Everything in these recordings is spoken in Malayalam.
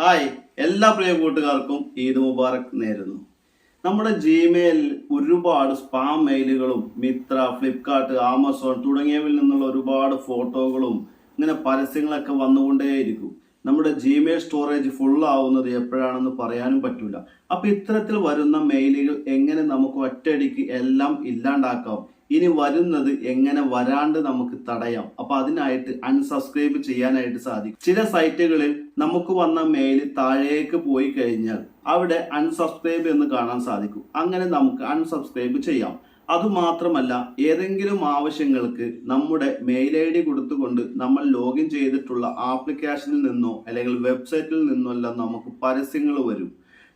ഹായ് എല്ലാ പ്രിയ കൂട്ടുകാർക്കും ഈദ് മുബാറക് നേരുന്നു. നമ്മുടെ ജിമെയിലിൽ ഒരുപാട് സ്പാം മെയിലുകളും മിത്ര ഫ്ലിപ്കാർട്ട് ആമസോൺ തുടങ്ങിയവയിൽ നിന്നുള്ള ഒരുപാട് ഫോട്ടോകളും ഇങ്ങനെ പരസ്യങ്ങളൊക്കെ വന്നുകൊണ്ടേയിരിക്കും. നമ്മുടെ ജിമെയിൽ സ്റ്റോറേജ് ഫുൾ ആവുന്നത് എപ്പോഴാണെന്ന് പറയാനും പറ്റില്ല അപ്പൊ ഇത്തരത്തിൽ വരുന്ന മെയിലുകൾ എങ്ങനെ നമുക്ക് ഒറ്റയടിക്ക് എല്ലാം ഇല്ലാണ്ടാക്കാം? ഇനി വരുന്നത് എങ്ങനെ വരാണ്ട് നമുക്ക് തടയാം. അപ്പൊ അതിനായിട്ട് അൺസബ്സ്ക്രൈബ് ചെയ്യാനായിട്ട് സാധിക്കും. ചില സൈറ്റുകളിൽ നമുക്ക് വന്ന മെയിൽ താഴേക്ക് പോയി കഴിഞ്ഞാൽ അവിടെ അൺസബ്സ്ക്രൈബ് എന്ന് കാണാൻ സാധിക്കും. അങ്ങനെ നമുക്ക് അൺസബ്സ്ക്രൈബ് ചെയ്യാം. അതുമാത്രമല്ല ഏതെങ്കിലും ആവശ്യങ്ങൾക്ക് നമ്മുടെ മെയിൽ ഐ ഡി കൊടുത്തുകൊണ്ട് നമ്മൾ ലോഗിൻ ചെയ്തിട്ടുള്ള ആപ്ലിക്കേഷനിൽ നിന്നോ അല്ലെങ്കിൽ വെബ്സൈറ്റിൽ നിന്നോ എല്ലാം നമുക്ക് പരസ്യങ്ങൾ വരും.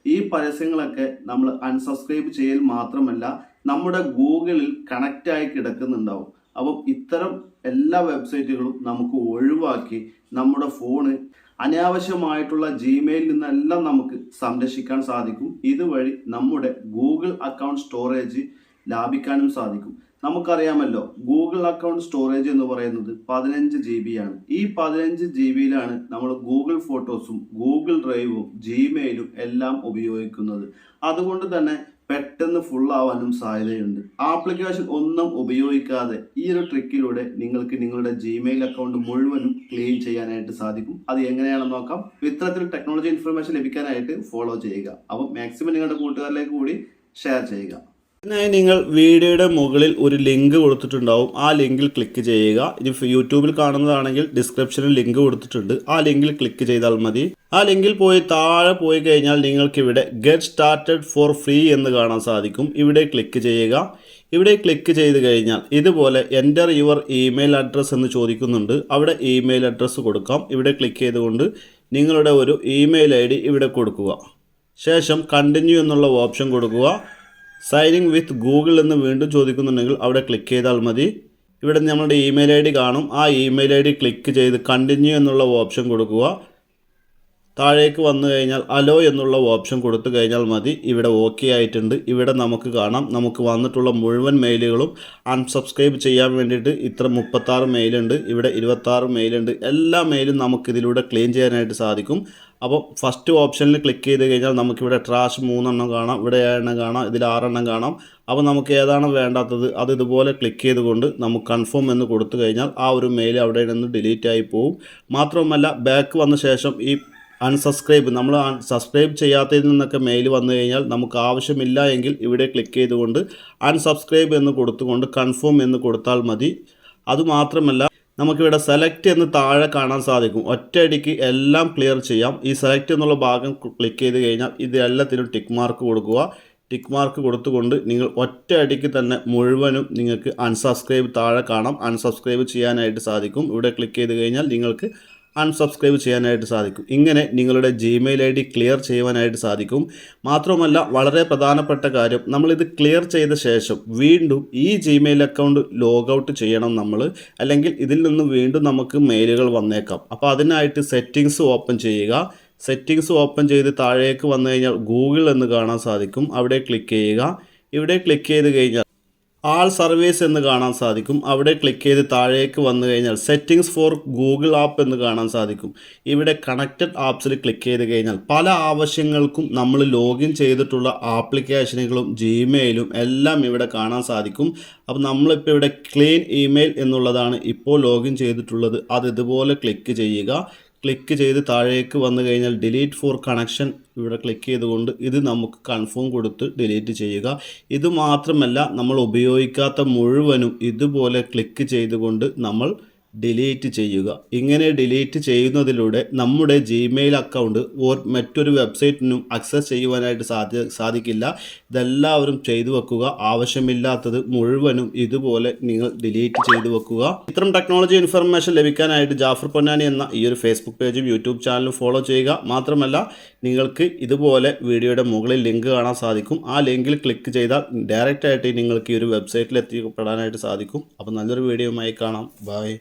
ഈ പരസ്യങ്ങളൊക്കെ നമ്മൾ അൺസബ്സ്ക്രൈബ് ചെയ്യൽ മാത്രമല്ല നമ്മുടെ ഗൂഗിളിൽ കണക്റ്റ് ആയി കിടക്കുന്നുണ്ടാവും. അപ്പം ഇത്തരം എല്ലാ വെബ്സൈറ്റുകളും നമുക്ക് ഒഴിവാക്കി നമ്മുടെ ഫോണ് അനാവശ്യമായിട്ടുള്ള ജിമെയിലിൽ നിന്നെല്ലാം നമുക്ക് സംരക്ഷിക്കാൻ സാധിക്കും. ഇതുവഴി നമ്മുടെ ഗൂഗിൾ അക്കൗണ്ട് സ്റ്റോറേജ് ലാഭിക്കാനും സാധിക്കും. നമുക്കറിയാമല്ലോ ഗൂഗിൾ അക്കൗണ്ട് സ്റ്റോറേജ് എന്ന് പറയുന്നത് പതിനഞ്ച് ജി ബി ആണ്. ഈ പതിനഞ്ച് ജി ബിയിലാണ് നമ്മൾ ഗൂഗിൾ ഫോട്ടോസും ഗൂഗിൾ ഡ്രൈവും ജിമെയിലും എല്ലാം ഉപയോഗിക്കുന്നത്. അതുകൊണ്ട് തന്നെ പെട്ടെന്ന് ഫുൾ ആവാനും സാധ്യതയുണ്ട്. ആപ്ലിക്കേഷൻ ഒന്നും ഉപയോഗിക്കാതെ ഈ ഒരു ട്രിക്കിലൂടെ നിങ്ങൾക്ക് നിങ്ങളുടെ ജിമെയിൽ അക്കൗണ്ട് മുഴുവനും ക്ലീൻ ചെയ്യാനായിട്ട് സാധിക്കും. അത് എങ്ങനെയാണെന്ന് നോക്കാം. ഇത്തരത്തിൽ ടെക്നോളജി ഇൻഫർമേഷൻ ലഭിക്കാനായിട്ട് ഫോളോ ചെയ്യുക. അപ്പം മാക്സിമം നിങ്ങളുടെ കൂട്ടുകാരിലേക്ക് കൂടി ഷെയർ ചെയ്യുക. ഇതിനായി നിങ്ങൾ വീഡിയോയുടെ മുകളിൽ ഒരു ലിങ്ക് കൊടുത്തിട്ടുണ്ടാവും. ആ ലിങ്കിൽ ക്ലിക്ക് ചെയ്യുക. ഇനി യൂട്യൂബിൽ കാണുന്നതാണെങ്കിൽ ഡിസ്ക്രിപ്ഷനിൽ ലിങ്ക് കൊടുത്തിട്ടുണ്ട്. ആ ലിങ്കിൽ ക്ലിക്ക് ചെയ്താൽ മതി. ആ ലിങ്കിൽ പോയി താഴെ പോയി കഴിഞ്ഞാൽ നിങ്ങൾക്ക് ഇവിടെ ഗെറ്റ് സ്റ്റാർട്ടഡ് ഫോർ ഫ്രീ എന്ന് കാണാൻ സാധിക്കും. ഇവിടെ ക്ലിക്ക് ചെയ്യുക. ഇവിടെ ക്ലിക്ക് ചെയ്ത് കഴിഞ്ഞാൽ ഇതുപോലെ എന്റർ യുവർ ഇമെയിൽ അഡ്രസ്സ് എന്ന് ചോദിക്കുന്നുണ്ട്. അവിടെ ഇമെയിൽ അഡ്രസ്സ് കൊടുക്കാം. ഇവിടെ ക്ലിക്ക് ചെയ്തുകൊണ്ട് നിങ്ങളുടെ ഒരു ഇമെയിൽ ഐ ഇവിടെ കൊടുക്കുക. ശേഷം കണ്ടിന്യൂ എന്നുള്ള ഓപ്ഷൻ കൊടുക്കുക. സൈനിങ് വിത്ത് ഗൂഗിൾ എന്ന് വീണ്ടും ചോദിക്കുന്നുണ്ടെങ്കിൽ അവിടെ ക്ലിക്ക് ചെയ്താൽ മതി. ഇവിടെ നമ്മളുടെ ഇമെയിൽ ഐ ഡി കാണും. ആ ഇമെയിൽ ഐ ഡി ക്ലിക്ക് ചെയ്ത് കണ്ടിന്യൂ എന്നുള്ള ഓപ്ഷൻ കൊടുക്കുക. താഴേക്ക് വന്നു കഴിഞ്ഞാൽ അലോ എന്നുള്ള ഓപ്ഷൻ കൊടുത്തു കഴിഞ്ഞാൽ മതി. ഇവിടെ ഓക്കെ ആയിട്ടുണ്ട്. ഇവിടെ നമുക്ക് കാണാം. നമുക്ക് വന്നിട്ടുള്ള മുഴുവൻ മെയിലുകളും അൺസബ്സ്ക്രൈബ് ചെയ്യാൻ വേണ്ടിയിട്ട് ഇത്ര മുപ്പത്താറ് മെയിലുണ്ട്. ഇവിടെ ഇരുപത്താറ് മെയിലുണ്ട്. എല്ലാ മെയിലും നമുക്കിതിലൂടെ ക്ലീൻ ചെയ്യാനായിട്ട് സാധിക്കും. അപ്പോൾ ഫസ്റ്റ് ഓപ്ഷനിൽ ക്ലിക്ക് ചെയ്ത് കഴിഞ്ഞാൽ നമുക്കിവിടെ ട്രാഷ് മൂന്നെണ്ണം കാണാം. ഇവിടെ ഏഴെണ്ണം കാണാം. ഇതിൽ ആറെണ്ണം കാണാം. അപ്പോൾ നമുക്ക് ഏതാണ് വേണ്ടാത്തത്? അത് ഇതുപോലെ ക്ലിക്ക് ചെയ്തുകൊണ്ട് നമുക്ക് കൺഫേം എന്ന് കൊടുത്തു കഴിഞ്ഞാൽ ആ ഒരു മെയിൽ അവിടെ നിന്ന് ഡിലീറ്റ് ആയി പോകും മാത്രമല്ല ബാക്ക് വന്ന ശേഷം ഈ അൺസബ്സ്ക്രൈബ് നമ്മൾ സബ്സ്ക്രൈബ് ചെയ്യാത്തതിൽ നിന്നൊക്കെ മെയിൽ വന്നു കഴിഞ്ഞാൽ നമുക്ക് ആവശ്യമില്ല എങ്കിൽ ഇവിടെ ക്ലിക്ക് ചെയ്തുകൊണ്ട് അൺസബ്സ്ക്രൈബ് എന്ന് കൊടുത്തുകൊണ്ട് കൺഫേം എന്ന് കൊടുത്താൽ മതി. അതുമാത്രമല്ല നമുക്കിവിടെ സെലക്ട് എന്ന് താഴെ കാണാൻ സാധിക്കും. ഒറ്റയടിക്ക് എല്ലാം ക്ലിയർ ചെയ്യാം. ഈ സെലക്ട് എന്നുള്ള ഭാഗം ക്ലിക്ക് ചെയ്ത് കഴിഞ്ഞാൽ ഇത് എല്ലാത്തിനും ടിക്ക് മാർക്ക് കൊടുക്കുക. ടിക്ക് മാർക്ക് കൊടുത്തുകൊണ്ട് നിങ്ങൾ ഒറ്റയടിക്ക് തന്നെ മുഴുവനും നിങ്ങൾക്ക് അൺസബ്സ്ക്രൈബ് താഴെ കാണാം. അൺസബ്സ്ക്രൈബ് ചെയ്യാനായിട്ട് സാധിക്കും. ഇവിടെ ക്ലിക്ക് ചെയ്ത് കഴിഞ്ഞാൽ നിങ്ങൾക്ക് അൺസബ്സ്ക്രൈബ് ചെയ്യാനായിട്ട് സാധിക്കും. ഇങ്ങനെ നിങ്ങളുടെ ജിമെയിൽ ഐ ഡി ക്ലിയർ ചെയ്യുവാനായിട്ട് സാധിക്കും. മാത്രമല്ല വളരെ പ്രധാനപ്പെട്ട കാര്യം നമ്മളിത് ക്ലിയർ ചെയ്ത ശേഷം വീണ്ടും ഈ ജിമെയിൽ അക്കൗണ്ട് ലോഗൌട്ട് ചെയ്യണം നമ്മൾ അല്ലെങ്കിൽ ഇതിൽ നിന്ന് വീണ്ടും നമുക്ക് മെയിലുകൾ വന്നേക്കാം. അപ്പോൾ അതിനായിട്ട് സെറ്റിങ്സ് ഓപ്പൺ ചെയ്യുക. സെറ്റിങ്സ് ഓപ്പൺ ചെയ്ത് താഴേക്ക് വന്നു കഴിഞ്ഞാൽ ഗൂഗിൾ എന്ന് കാണാൻ സാധിക്കും. അവിടെ ക്ലിക്ക് ചെയ്യുക. ഇവിടെ ക്ലിക്ക് ചെയ്ത് കഴിഞ്ഞാൽ ആൾ സർവീസ് എന്ന് കാണാൻ സാധിക്കും. അവിടെ ക്ലിക്ക് ചെയ്ത് താഴേക്ക് വന്നു കഴിഞ്ഞാൽ സെറ്റിങ്സ് ഫോർ ഗൂഗിൾ ആപ്പ് എന്ന് കാണാൻ സാധിക്കും. ഇവിടെ കണക്റ്റഡ് ആപ്സിൽ ക്ലിക്ക് ചെയ്ത് കഴിഞ്ഞാൽ പല ആവശ്യങ്ങൾക്കും നമ്മൾ ലോഗിൻ ചെയ്തിട്ടുള്ള ആപ്ലിക്കേഷനുകളും ജിമെയിലും എല്ലാം ഇവിടെ കാണാൻ സാധിക്കും. അപ്പോൾ നമ്മളിപ്പോൾ ഇവിടെ ക്ലീൻ ഇമെയിൽ എന്നുള്ളതാണ് ഇപ്പോൾ ലോഗിൻ ചെയ്തിട്ടുള്ളത്. അത് ഇതുപോലെ ക്ലിക്ക് ചെയ്യുക. ക്ലിക്ക് ചെയ്ത് താഴേക്ക് വന്നു കഴിഞ്ഞാൽ ഡിലീറ്റ് ഫോർ കണക്ഷൻ ഇവിടെ ക്ലിക്ക് ചെയ്തുകൊണ്ട് ഇത് നമുക്ക് കൺഫേം കൊടുത്ത് ഡിലീറ്റ് ചെയ്യുക. ഇത് മാത്രമല്ല നമ്മൾ ഉപയോഗിക്കാത്ത മുഴുവനും ഇതുപോലെ ക്ലിക്ക് ചെയ്തുകൊണ്ട് നമ്മൾ ഡിലീറ്റ് ചെയ്യുക. ഇങ്ങനെ ഡിലീറ്റ് ചെയ്യുന്നതിലൂടെ നമ്മുടെ ജിമെയിൽ അക്കൗണ്ട് ഓർ മറ്റൊരു വെബ്സൈറ്റിനും അക്സസ് ചെയ്യുവാനായിട്ട് സാധ്യ സാധിക്കില്ല. ഇതെല്ലാവരും ചെയ്തു വെക്കുക. ആവശ്യമില്ലാത്തത് മുഴുവനും ഇതുപോലെ നിങ്ങൾ ഡിലീറ്റ് ചെയ്തു വെക്കുക. ഇത്തരം ടെക്നോളജി ഇൻഫർമേഷൻ ലഭിക്കാനായിട്ട് ജാഫർ പൊന്നാനി എന്ന ഈ ഒരു ഫേസ്ബുക്ക് പേജും യൂട്യൂബ് ചാനലും ഫോളോ ചെയ്യുക. മാത്രമല്ല നിങ്ങൾക്ക് ഇതുപോലെ വീഡിയോയുടെ മുകളിൽ ലിങ്ക് കാണാൻ സാധിക്കും. ആ ലിങ്കിൽ ക്ലിക്ക് ചെയ്താൽ ഡയറക്റ്റായിട്ട് നിങ്ങൾക്ക് ഈ ഒരു വെബ്സൈറ്റിൽ എത്തിപ്പെടാനായിട്ട് സാധിക്കും. അപ്പോൾ നല്ലൊരു വീഡിയോയുമായി കാണാം. ബൈ